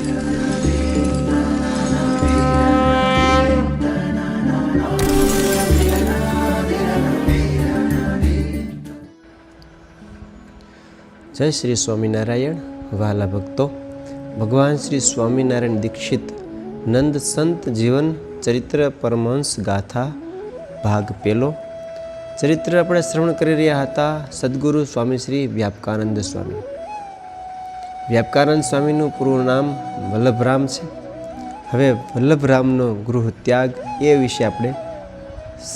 જય શ્રી સ્વામિનારાયણ, વાલા ભક્તો. ભગવાન શ્રી સ્વામિનારાયણ દીક્ષિત નંદ સંત જીવન ચરિત્ર પરમહંસ ગાથા ભાગ પેલો. ચરિત્ર આપણે શ્રવણ કરી રહ્યા હતા સદગુરુ સ્વામી શ્રી વ્યાપકાનંદ સ્વામી. વ્યાપકાનંદ સ્વામીનું પૂરું નામ વલ્લભરામ છે. હવે વલ્લભરામનો ગૃહ ત્યાગ એ વિશે આપણે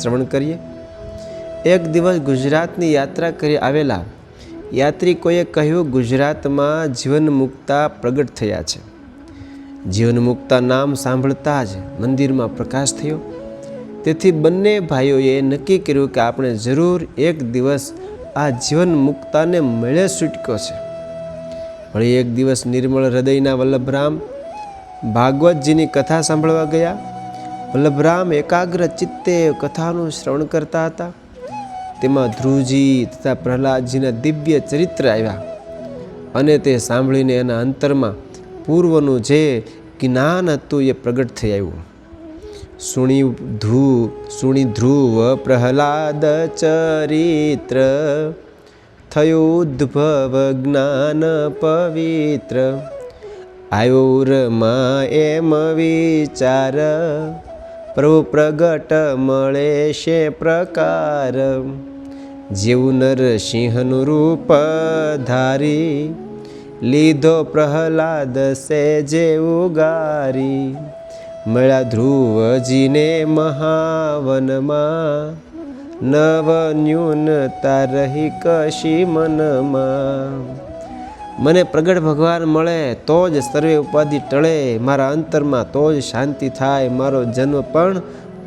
શ્રવણ કરીએ. એક દિવસ ગુજરાતની યાત્રા કરી આવેલા યાત્રિકોએ કહ્યું, ગુજરાતમાં જીવન મુક્તા પ્રગટ થયા છે. જીવન મુક્તા નામ સાંભળતા જ મંદિરમાં પ્રકાશ થયો. તેથી બંને ભાઈઓએ નક્કી કર્યું કે આપણે જરૂર એક દિવસ આ જીવન મુક્તાને મળે છૂટક્યો છે. વળી એક દિવસ નિર્મળ હૃદયના વલ્લભરામ ભાગવતજીની કથા સાંભળવા ગયા. વલ્લભરામ એકાગ્ર ચિત્તે કથાનું શ્રવણ કરતા હતા. તેમાં ધ્રુવજી તથા પ્રહલાદજીના દિવ્ય ચરિત્ર આવ્યા અને તે સાંભળીને એના અંતરમાં પૂર્વનું જે જ્ઞાન હતું એ પ્રગટ થઈ આવ્યું. સુણી ધ્રુવ સુણી ધ્રુવ પ્રહલાદ ચરિત્ર થયું ઉદ્ભવ જ્ઞાન પવિત્ર આયુરમાં એમ વિચાર પ્રભુ પ્રગટ મળે છે પ્રકાર જીવ નરસિંહનું રૂપ ધારી લીધો પ્રહલાદ સે જેવું ગારી મળ્યા ધ્રુવજીને મહાવનમાં નવ ન્યૂનતા રહી કશી મનમાં? મને પ્રગટ ભગવાન મળે તો જ સર્વે ઉપાધિ ટળે. મારા અંતરમાં તો જ શાંતિ થાય. મારો જન્મ પણ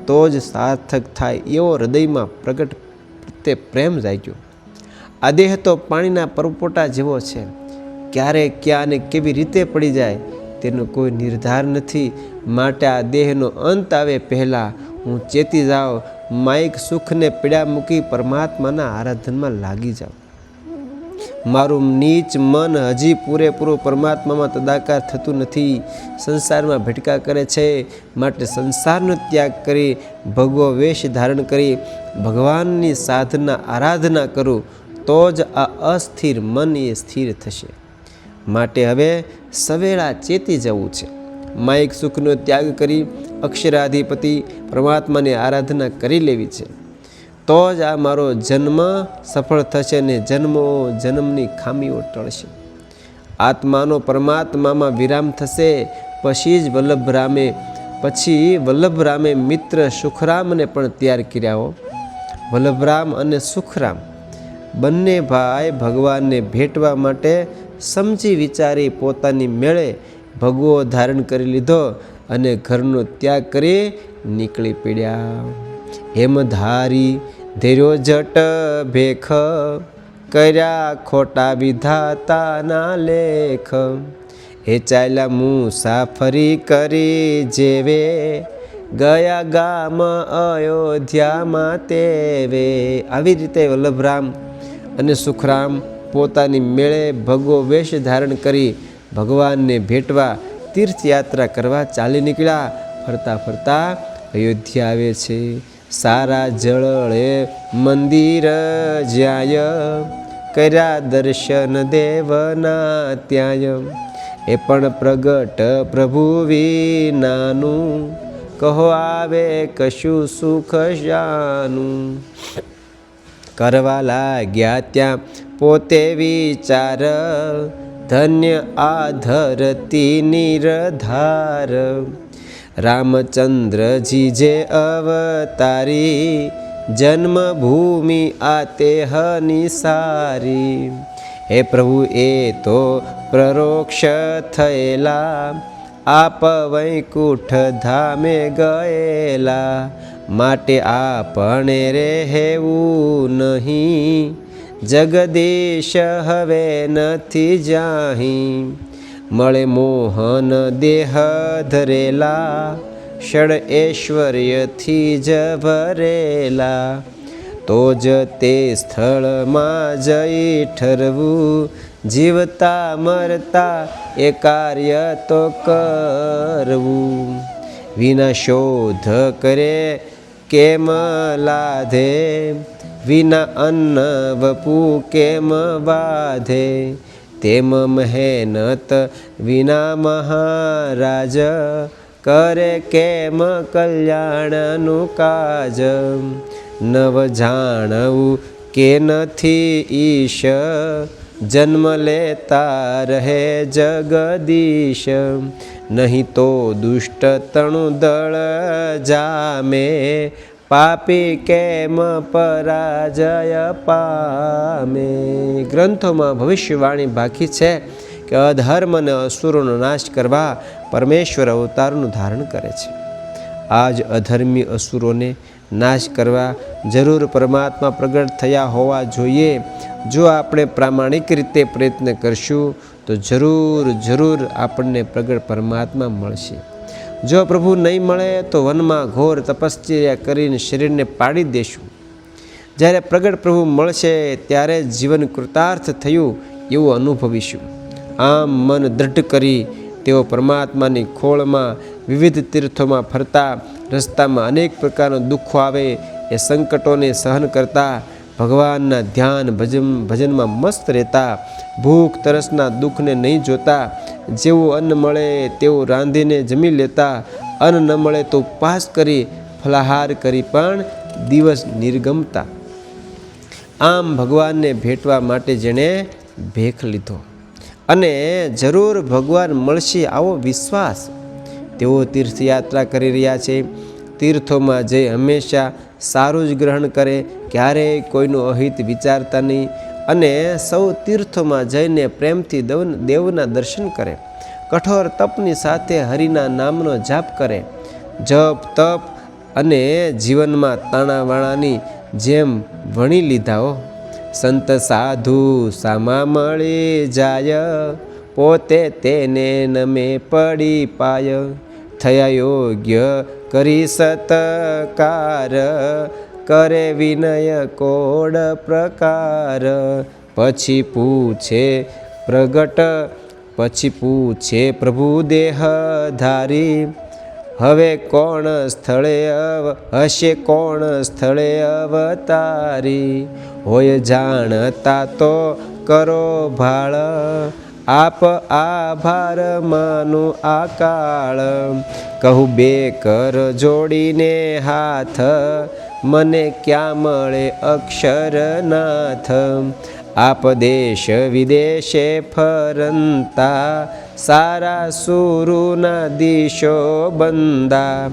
તો જ સાર્થક થાય. એવો હૃદયમાં પ્રગટ પ્રત્યે પ્રેમ જાગ્યો. આ દેહ તો પાણીના પરપોટા જેવો છે. ક્યારે, ક્યાં અને કેવી રીતે પડી જાય તેનો કોઈ નિર્ધાર નથી. માટે આ દેહનો અંત આવે પહેલાં. હું ચેતી જાઉં માઇક સુખને પીડા મૂકી પરમાત્માના આરાધનમાં લાગી જાઉં. મારું નીચ મન હજી પૂરેપૂરું પરમાત્મામાં તદાકાર થતું નથી. સંસારમાં ભટકા કરે છે, માટે સંસારનો ત્યાગ કરી, ભગવો વેશ ધારણ કરી, ભગવાનની સાધના આરાધના કરું, તો જ આ અસ્થિર મન એ સ્થિર થશે. માટે હવે સવેળા ચેતી જવું છે. માયિક સુખનો ત્યાગ કરી અક્ષરાધિપતિ પરમાત્માની આરાધના કરી લેવી છે. તો જ આ મારો જન્મ સફળ થશે ને જન્મો જન્મની ખામીઓ ટળશે. આત્માનો પરમાત્મામાં વિરામ થશે, પછી જ વલ્લભરામે, પછી વલ્લભરામે મિત્ર સુખરામને પણ તૈયાર કર્યા હો. વલ્લભરામ અને સુખરામ, બંને ભાઈ ભગવાનને ભેટવા માટે સમજી વિચારી પોતાની મેળે ભગવો ધારણ કરી લીધો અને ઘરનો ત્યાગ કરી નીકળી પડ્યા. હેમધારી ધીરો જટ ભેખ કર્યા ખોટા વિધાતાના લેખ. હે ચાલ્યા મુસાફરી કરી જેવે, ગયા ગામ અયોધ્યામાં તેવે. આવી રીતે વલ્લભરામ અને સુખરામ પોતાની મેળે ભગવો વેશ ધારણ કરી ભગવાનને ભેટવા તીર્થયાત્રા કરવા ચાલી નીકળ્યા. ફરતા ફરતા અયોધ્યા આવે છે. સારા જળે મંદિર જ્યાય. કર્યા દર્શન દેવના ત્યાય એ પણ પ્રગટ પ્રભુ વિનાનું. કહો આવે કશું સુખ જાનું. કરવા લાગ્યા ત્યાં પોતે વિચાર. ધન્ય આ ધરતી નિરધાર રામચંદ્રજી જે અવતારી જન્મભૂમિ આ તેહની સારી હે પ્રભુ એ તો પ્રરોક્ષ થયેલા આપ વૈકુંઠ ધામે ગયેલા માટે આપણે રહેવું નહીં જગદીશ હવે નથી જાહી. મળે મોહન દેહ ધરેલા ષડ ઐશ્વર્યથી જ ભરેલા. તો જ તે સ્થળમાં જઈ ઠરવું, જીવતા મરતા એ કાર્ય તો કરવું. વિના શોધ કરે કેમ લાધે? વિના અન્ન વપુ કેમ વાધે. તેમ મહેનત વિના મહારાજ કરે કેમ કલ્યાણનું કાજ? નવ જાણવું કે નથી ઈશ? જન્મ લેતા રહે જગદીશ. નહીં તો દુષ્ટ તણું દળ જામે. પાપી કેમ પરાજય પામે? ગ્રંથોમાં ભવિષ્યવાણી બાકી છે કે અધર્મ અને અસુરોનો નાશ કરવા પરમેશ્વર અવતારનું ધારણ કરે છે. આ જ અધર્મી અસુરોને નાશ કરવા જરૂર પરમાત્મા પ્રગટ થયા હોવા જોઈએ. જો આપણે પ્રામાણિક રીતે પ્રયત્ન કરશું, તો જરૂર જરૂર આપણને પ્રગટ પરમાત્મા મળશે. જો પ્રભુ નહીં મળે તો વનમાં ઘોર તપશ્ચર્યા કરીને શરીરને પાડી દેશું. જ્યારે પ્રગટ પ્રભુ મળશે ત્યારે જીવન કૃતાર્થ થયું એવું અનુભવીશું. આમ મન દૃઢ કરી તેઓ પરમાત્માની ખોળમાં વિવિધ તીર્થોમાં ફરતા, રસ્તામાં અનેક પ્રકારનું દુઃખો આવે એ સંકટોને સહન કરતા ભગવાનના ધ્યાન ભજન ભજનમાં મસ્ત રહેતા, ભૂખ, તરસના દુઃખને નહીં જોતા, જેવું અન્ન મળે તેવું રાંધીને જમી લેતા, અન્ન ન મળે તો ઉપવાસ કરી ફલાહાર કરી પણ દિવસ નિર્ગમતા. આમ ભગવાનને ભેટવા માટે જેણે ભેખ લીધો. અને જરૂર ભગવાન મળશે આવો વિશ્વાસ. તેઓ તીર્થયાત્રા કરી રહ્યા છે. તીર્થોમાં જઈ હંમેશા સારું જ ગ્રહણ કરે, ક્યારેય કોઈનું અહિત વિચારતા નહીં અને સૌ તીર્થોમાં જઈને પ્રેમથી દવ, દેવના દર્શન કરે. કઠોર તપની સાથે હરિના નામનો જાપ કરે. જપ, તપ અને જીવનમાં તાણાવાણાની જેમ વણી લીધાઓ સંત સાધુ સામા મળી જાય, પોતે તેને નમે પડી પાય. થયા યોગ્ય કરી સતકાર, કરે વિનય કોડ પ્રકાર. પછી પૂછે પ્રગટ, પછી પૂછે પ્રભુ દેહ ધારી હવે કોણ સ્થળે અવ, હશે કોણ સ્થળે અવતારી? હોય જાણતા તો કરો ભાળ. આપ આભાર માનું આકાળ કહું બે કર જોડીને હાથ, મને ક્યાં મળે અક્ષરનાથ? આપ દેશ વિદેશે ફરંતા સારા સુરુના દિશો બંદા.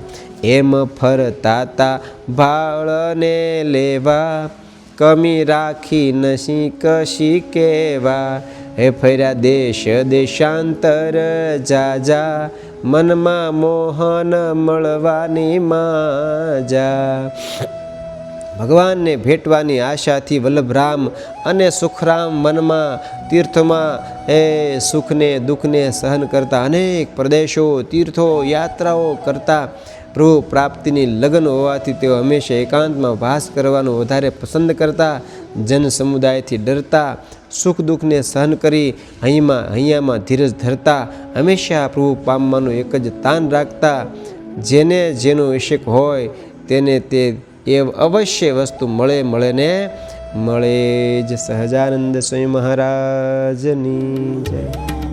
એમ ફરતા તા ભાળને લેવા, કમી રાખી નસી કશી કેવા. હે ફર્યા દેશ, દેશાંતર, જાજા, મનમાં મોહન મળવાની માજા. ભગવાનને ભેટવાની આશાથી વલ્લભરામ અને સુખરામ મનમાં, તીર્થમાં એ સુખને દુઃખને સહન કરતા અનેક પ્રદેશો, તીર્થો, યાત્રાઓ કરતા પ્રભુ પ્રાપ્તિની લગ્ન હોવાથી તેઓ હંમેશા એકાંતમાં વાસ કરવાનું વધારે પસંદ કરતા જન સમુદાયથી ડરતા, સુખ દુઃખને સહન કરી અહીંમાં અહીંયામાં ધીરજ ધરતા, હંમેશા પ્રભુ પામવાનું એક જ તાન રાખતા, જેને જેનો વિષેક હોય તેને તે એ અવશ્ય વસ્તુ મળે મળે ને મળે જ. સહજાનંદ સ્વામી મહારાજની જય.